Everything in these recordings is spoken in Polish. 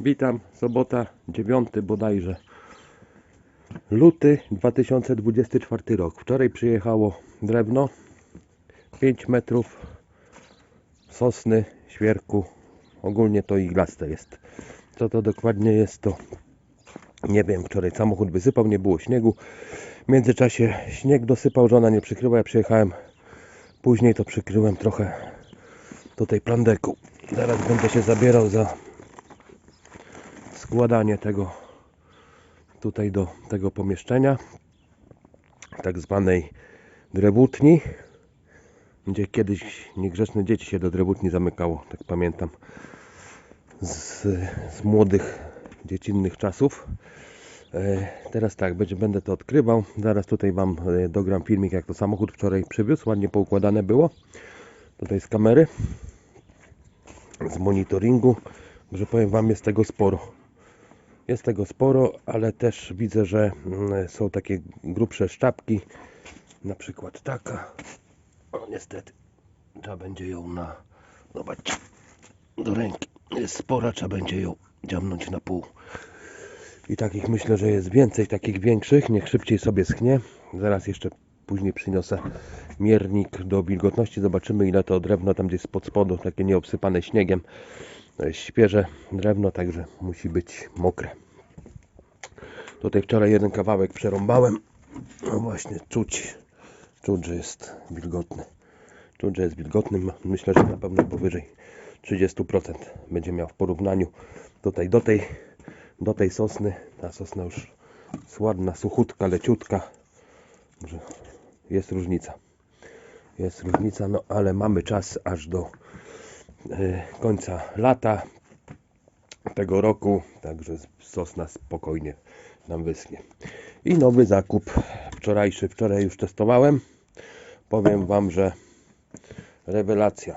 Witam, sobota 9 bodajże luty 2024 rok. Wczoraj przyjechało drewno 5 metrów sosny, świerku, ogólnie to iglaste jest. Co to dokładnie jest to nie wiem, wczoraj samochód wysypał, nie było śniegu. W międzyczasie śnieg dosypał, żona nie przykryła, ja przyjechałem później to przykryłem trochę tutaj plandeką. Zaraz będę się zabierał za składanie tego tutaj do tego pomieszczenia tak zwanej drewutni gdzie kiedyś niegrzeczne dzieci się do drewutni zamykało tak pamiętam z, z młodych dziecinnych czasów. E, teraz tak będzie, będę to odkrywał. Zaraz tutaj wam e, dogram filmik jak to samochód wczoraj przywiózł. Ładnie poukładane było. Tutaj z kamery z monitoringu że powiem wam jest tego sporo jest tego sporo, ale też widzę, że mm, są takie grubsze szczapki. Na przykład taka. O, niestety. Trzeba będzie ją na. Zobaczcie. Do ręki. Jest spora, trzeba będzie ją dziamnąć na pół. I takich myślę, że jest więcej, takich większych. Niech szybciej sobie schnie. Zaraz jeszcze później przyniosę miernik do wilgotności. Zobaczymy, ile to drewno tam gdzieś spod spodu, takie nieobsypane śniegiem. Świeże drewno, także musi być mokre. Tutaj wczoraj jeden kawałek przerąbałem. No właśnie, czuć, czuć, że jest wilgotny. Czuć, że jest wilgotny. Myślę, że na pewno powyżej 30% będzie miał w porównaniu tutaj do tej, do tej sosny. Ta sosna już jest ładna, suchutka, leciutka. Jest różnica. Jest różnica, no ale mamy czas aż do e, końca lata tego roku, także sosna spokojnie nam wyschnie. I nowy zakup wczorajszy, wczoraj już testowałem. Powiem Wam, że rewelacja.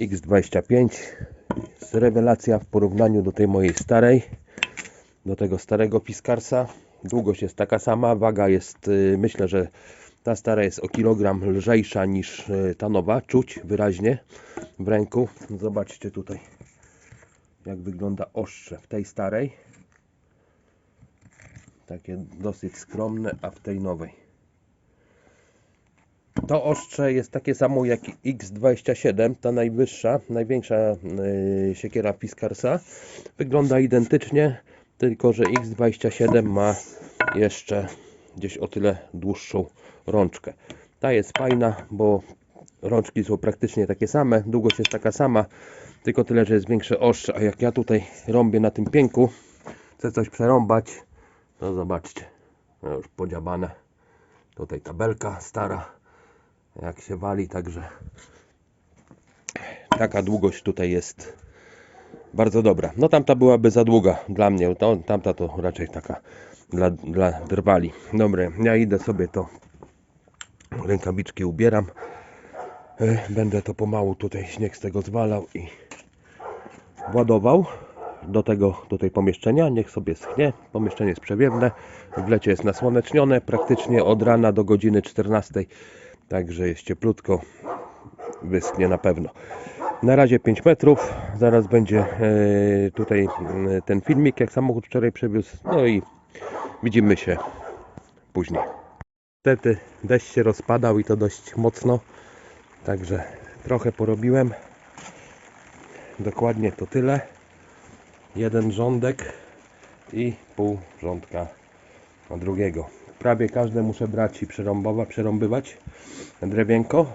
X25 jest rewelacja w porównaniu do tej mojej starej, do tego starego Piskarsa. Długość jest taka sama, waga jest, y, myślę, że ta stara jest o kilogram lżejsza niż y, ta nowa, czuć wyraźnie w ręku. Zobaczcie tutaj, jak wygląda ostrze w tej starej. Takie dosyć skromne, a w tej nowej. To ostrze jest takie samo jak X27, ta najwyższa, największa yy, siekiera Piskarsa. Wygląda identycznie, tylko że X27 ma jeszcze gdzieś o tyle dłuższą rączkę. Ta jest fajna, bo rączki są praktycznie takie same, długość jest taka sama, tylko tyle, że jest większe ostrze. A jak ja tutaj rąbię na tym pięku, chcę coś przerąbać, to zobaczcie, no już podziabane. Tutaj tabelka stara, jak się wali, także taka długość tutaj jest bardzo dobra. No tamta byłaby za długa dla mnie, to, tamta to raczej taka dla, dla drwali. Dobre, ja idę sobie to rękawiczki ubieram. Będę to pomału tutaj śnieg z tego zwalał i władował do tego tutaj pomieszczenia. Niech sobie schnie. Pomieszczenie jest przewiewne. W lecie jest nasłonecznione praktycznie od rana do godziny 14. Także jest cieplutko. Wyschnie na pewno. Na razie 5 metrów. Zaraz będzie e, tutaj e, ten filmik, jak samochód wczoraj przewiózł. No i widzimy się później. Niestety deszcz się rozpadał i to dość mocno. Także trochę porobiłem. Dokładnie to tyle. Jeden rządek i pół rządka drugiego. Prawie każde muszę brać i przerąbywać drewienko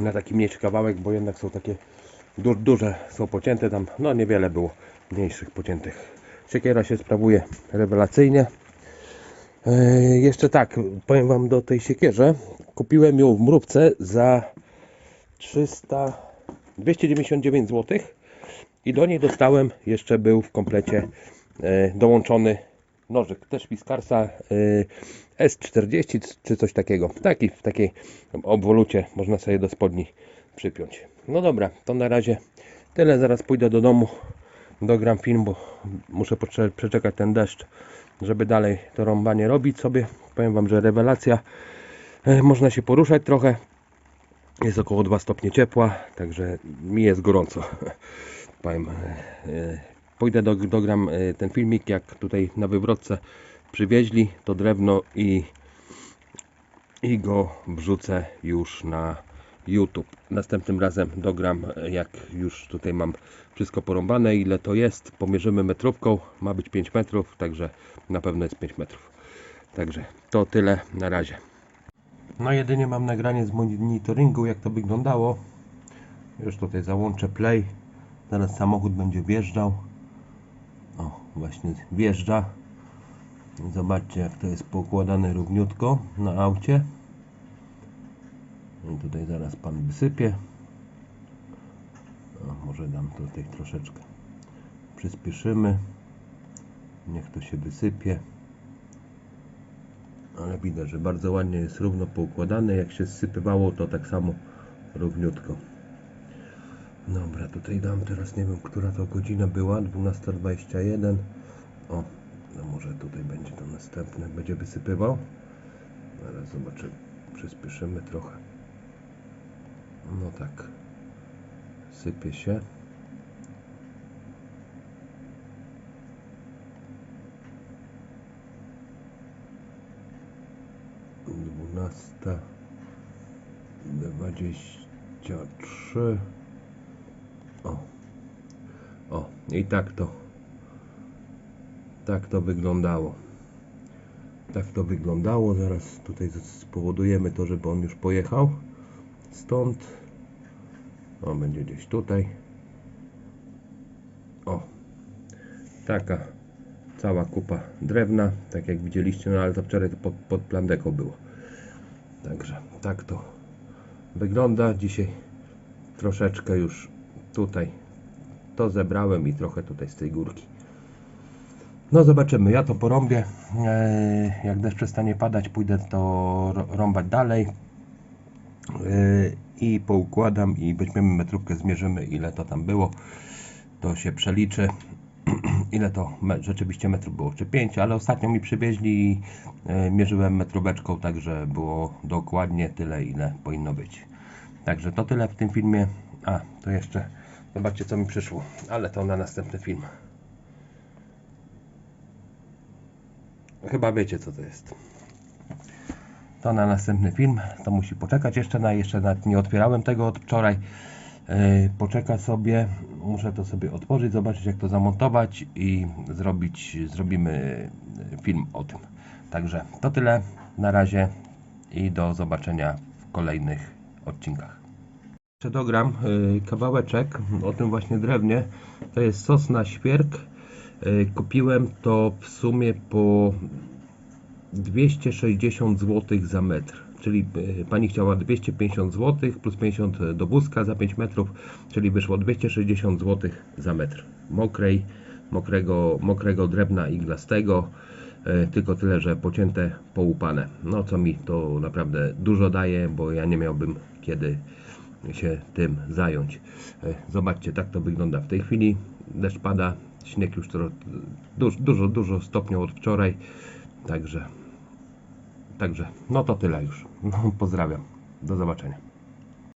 na taki mniejszy kawałek, bo jednak są takie du duże są pocięte tam, no niewiele było mniejszych pociętych. Siekiera się sprawuje rewelacyjnie. E, jeszcze tak, powiem Wam do tej siekierze. Kupiłem ją w mrówce za 300, 299 zł i do niej dostałem, jeszcze był w komplecie e, dołączony nożyk, też Piskarsa e, S40 czy coś takiego. Taki, w takiej obwolucie można sobie do spodni przypiąć. No dobra, to na razie tyle. Zaraz pójdę do domu, dogram film, bo muszę przeczekać ten deszcz, żeby dalej to rąbanie robić sobie. Powiem Wam, że rewelacja. E, Można się poruszać trochę. Jest około 2 stopnie ciepła, także mi jest gorąco. powiem, e, e, pójdę do, dogram ten filmik, jak tutaj na wywrotce przywieźli to drewno i, i go wrzucę już na YouTube. Następnym razem dogram, jak już tutaj mam wszystko porąbane, ile to jest. Pomierzymy metrówką, ma być 5 metrów, także na pewno jest 5 metrów. Także to tyle na razie. No jedynie mam nagranie z monitoringu, jak to wyglądało. Już tutaj załączę play. Zaraz samochód będzie wjeżdżał. O, właśnie wjeżdża. Zobaczcie, jak to jest poukładane równiutko na aucie. I tutaj zaraz pan wysypie. O, może dam tutaj troszeczkę. Przyspieszymy. Niech to się wysypie. Ale widać, że bardzo ładnie jest równo poukładane. Jak się zsypywało, to tak samo równiutko. Dobra, tutaj dam teraz, nie wiem, która to godzina była, 12.21. O, no może tutaj będzie to następne, będzie wysypywał. Zaraz zobaczymy, przyspieszymy trochę. No tak, sypie się. Dwunasta dwadzieścia trzy. O. O, i tak to. Tak to wyglądało. Tak to wyglądało. Zaraz tutaj spowodujemy to, żeby on już pojechał. Stąd. O, będzie gdzieś tutaj. O. Taka cała kupa drewna, tak jak widzieliście, no ale to wczoraj to pod, pod było. Także tak to wygląda. Dzisiaj troszeczkę już tutaj to zebrałem i trochę tutaj z tej górki. No zobaczymy, ja to porąbię. Eee, Jak deszcz przestanie padać, pójdę to rąbać dalej. I poukładam i weźmiemy metrówkę, zmierzymy ile to tam było. To się przeliczy. ile to me- rzeczywiście metrów było, czy 5, ale ostatnio mi przywieźli i e, mierzyłem metróweczką, także było dokładnie tyle, ile powinno być. Także to tyle w tym filmie. A, to jeszcze zobaczcie co mi przyszło, ale to na następny film. Chyba wiecie co to jest. To na następny film, to musi poczekać jeszcze na, jeszcze nawet nie otwierałem tego od wczoraj. Yy, poczeka sobie, muszę to sobie otworzyć, zobaczyć jak to zamontować i zrobić, zrobimy film o tym. Także to tyle na razie i do zobaczenia w kolejnych odcinkach. Jeszcze dogram y, kawałeczek o tym właśnie drewnie. To jest sosna świerk. Kupiłem to w sumie po 260 zł za metr. Czyli y, pani chciała 250 zł plus 50 do wózka za 5 metrów, czyli wyszło 260 zł za metr. Mokrej, mokrego, mokrego drewna iglastego. y, Tylko tyle, że pocięte, połupane. No co mi to naprawdę dużo daje, bo ja nie miałbym kiedy się tym zająć. E, Zobaczcie, tak to wygląda w tej chwili. Deszcz pada, śnieg już dużo, dużo, dużo stopniów od wczoraj. Także, także, no to tyle już. No, pozdrawiam. Do zobaczenia.